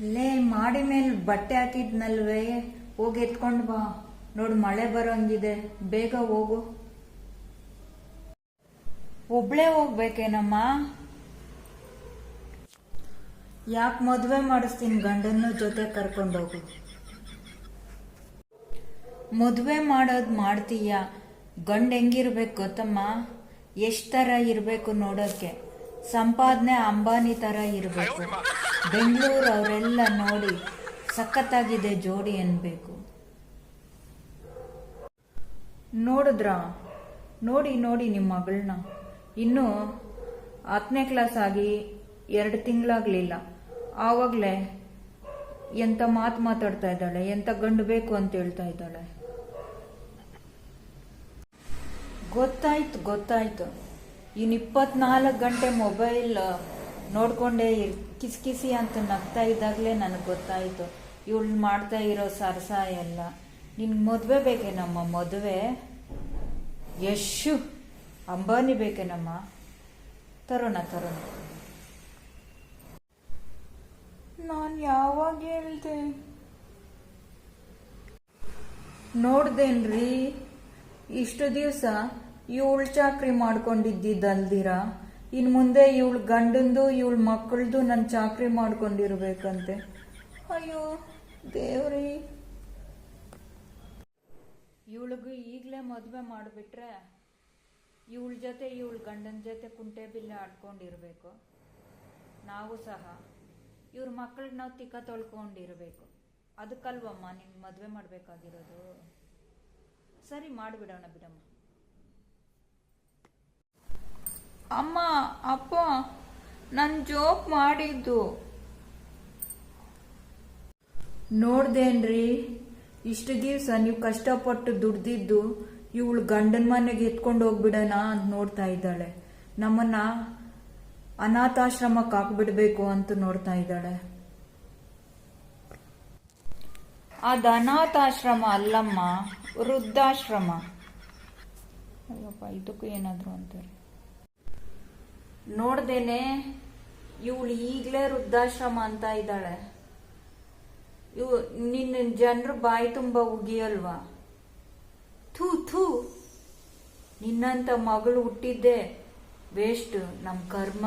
ಲೇ, ಮಾಡಿ ಮೇಲೆ ಬಟ್ಟೆ ಹಾಕಿದ್ನಲ್ವೇ? ಹೋಗಿ ಎತ್ಕೊಂಡು ಬಾ. ನೋಡು ಮಳೆ ಬರೋಂಗಿದೆ. ಬೇಗ ಹೋಗು. ಒಬ್ಳೆ ಹೋಗ್ಬೇಕೇನಮ್ಮ? ಯಾಕೆ ಮದುವೆ ಮಾಡಿಸ್ತೀನಿ ಗಂಡನ ಜೊತೆ ಕರ್ಕೊಂಡೋಗು ಮದುವೆ ಮಾಡೋದು ಮಾಡ್ತೀಯ? ಗಂಡ ಹೆಂಗಿರ್ಬೇಕು ಗೊತ್ತಮ್ಮ? ಎಷ್ಟು ಥರ ಇರಬೇಕು ನೋಡೋಕ್ಕೆ ಸಂಪಾದನೆ ಅಂಬಾನಿ ಥರ ಇರಬೇಕು. ಬೆಂಗಳೂರು ಅವರೆಲ್ಲ ನೋಡಿ ಸಖತ್ತಾಗಿದೆ ಜೋಡಿ ಅನ್ಬೇಕು. ನೋಡಿದ್ರ? ನೋಡಿ ನೋಡಿ ನಿಮ್ಮ ಮಗಳನ್ನ ಇನ್ನು ಹತ್ತನೇ ಕ್ಲಾಸ್ ಆಗಿ ಎರಡು ತಿಂಗಳಾಗ್ಲಿಲ್ಲ. ಆವಾಗಲೇ ಎಂತ ಮಾತು ಮಾತಾಡ್ತಾ ಇದ್ದಾಳೆ, ಎಂತ ಗಂಡು ಬೇಕು ಅಂತ ಹೇಳ್ತಾ ಇದ್ದಾಳೆ. ಗೊತ್ತಾಯ್ತು ಗೊತ್ತಾಯ್ತು. ಇನ್ನು ಇಪ್ಪತ್ನಾಲ್ಕು ಗಂಟೆ ಮೊಬೈಲ್ ನೋಡ್ಕೊಂಡೆ ಇರ್, ಕಿಸಿ ಕಿಸಿ ಅಂತ ನಗ್ತಾ ಇದ್ದಾಗಲೇ ನನಗೆ ಗೊತ್ತಾಯಿತು. ಇವಳು ಮಾಡ್ತಾ ಇರೋ ಸರಸ ಎಲ್ಲ. ನಿನ್ನ ಮದುವೆ ಬೇಕೇನಮ್ಮ ಮದುವೆ? ಯಶು, ಅಂಬಾನಿ ಬೇಕೇನಮ್ಮ ತರೋಣ ತರೋಣ. ನಾನು ಯಾವಾಗ ಹೇಳ್ದೆ? ನೋಡ್ದೇನ್ರಿ, ಇಷ್ಟು ದಿವಸ ಇವಳು ಚಾಕ್ರಿ ಮಾಡ್ಕೊಂಡಿದ್ದಿದ್ದಲ್ದಿರ? ಇನ್ ಮುಂದೆ ಇವಳು ಗಂಡಂದು, ಇವಳ ಮಕ್ಕಳದು ನನ್ನ ಚಾಕ್ರಿ ಮಾಡ್ಕೊಂಡಿರ್ಬೇಕಂತೆ. ಅಯ್ಯೋ, ದೇವ್ರಿ. ಇವಳಿಗೂ ಈಗಲೇ ಮದುವೆ ಮಾಡಿಬಿಟ್ರೆ ಇವಳ ಜೊತೆ, ಇವಳ ಗಂಡನ ಜೊತೆ ಕುಂಟೆ ಬಿಲ್ಲೆ ಆಡ್ಕೊಂಡಿರ್ಬೇಕು. ನಾವು ಸಹ ಇವ್ರ ಮಕ್ಕಳಿಗೆ ನಾವು ತಿಕ್ಕ ತೊಳ್ಕೊಂಡಿರಬೇಕು. ಅದಕ್ಕಲ್ವಮ್ಮ ನಿನ್ ಮದುವೆ ಮಾಡಬೇಕಾಗಿರೋದು? ಸರಿ, ಮಾಡಿಬಿಡೋಣ ಬಿಡಮ್ಮ. ಅಮ್ಮ, ಅಪ್ಪ, ನನ್ ಜೋಕ್ ಮಾಡಿದ್ದು. ನೋಡ್ದೇನ್ರಿ, ಇಷ್ಟು ದಿವಸ ನೀವು ಕಷ್ಟಪಟ್ಟು ದುಡ್ದಿದ್ದು, ಇವಳು ಗಂಡನ ಮನೆಗೆ ಎತ್ಕೊಂಡು ಹೋಗ್ಬಿಡೋಣ ಅಂತ ನೋಡ್ತಾ ಇದ್ದಾಳೆ. ನಮ್ಮನ್ನ ಅನಾಥಾಶ್ರಮಕ್ಕೆ ಹಾಕ್ಬಿಡ್ಬೇಕು ಅಂತ ನೋಡ್ತಾ ಇದ್ದಾಳೆ. ಅದು ಅನಾಥಾಶ್ರಮ ಅಲ್ಲಮ್ಮ, ವೃದ್ಧಾಶ್ರಮ. ಅಯ್ಯಪ್ಪ, ಇದಕ್ಕೂ ಏನಾದ್ರು ಅಂತಾರೆ. ನೋಡ್ದೇನೆ ಇವಳು ಈಗಲೇ ವೃದ್ಧಾಶ್ರಮ ಅಂತ ಇದ್ದಾಳೆ. ಇವು ನಿನ್ನ ಜನರು ಬಾಯಿ ತುಂಬ ಉಗಿಯಲ್ವಾ? ಥೂ ಥೂ. ನಿನ್ನಂತ ಮಗಳು ಹುಟ್ಟಿದ್ದೆ ವೇಸ್ಟ್ ನಮ್ ಕರ್ಮ.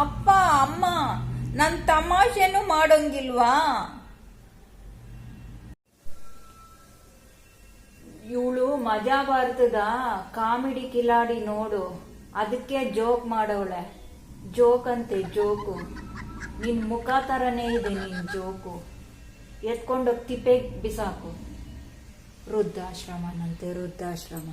ಅಪ್ಪ, ಅಮ್ಮ, ನನ್ ತಮಾಷೆನು ಮಾಡೋಂಗಿಲ್ವಾ? ಮಜಾ ಬರ್ತದ ಕಾಮಿಡಿ ಕಿಲಾಡಿ ನೋಡು. ಅದಕ್ಕೆ ಜೋಕ್ ಮಾಡವಳೆ ಜೋಕ್ ಅಂತೆ ಜೋಕು. ನಿನ್ ಮುಖ ತರನೇ ಇದೆ ನಿನ್ ಜೋಕು. ಎತ್ಕೊಂಡೋಗಿ ತಿಪ್ಪೆಗೆ ಬಿಸಾಕು. ವೃದ್ಧಾಶ್ರಮನಂತೆ ವೃದ್ಧಾಶ್ರಮ.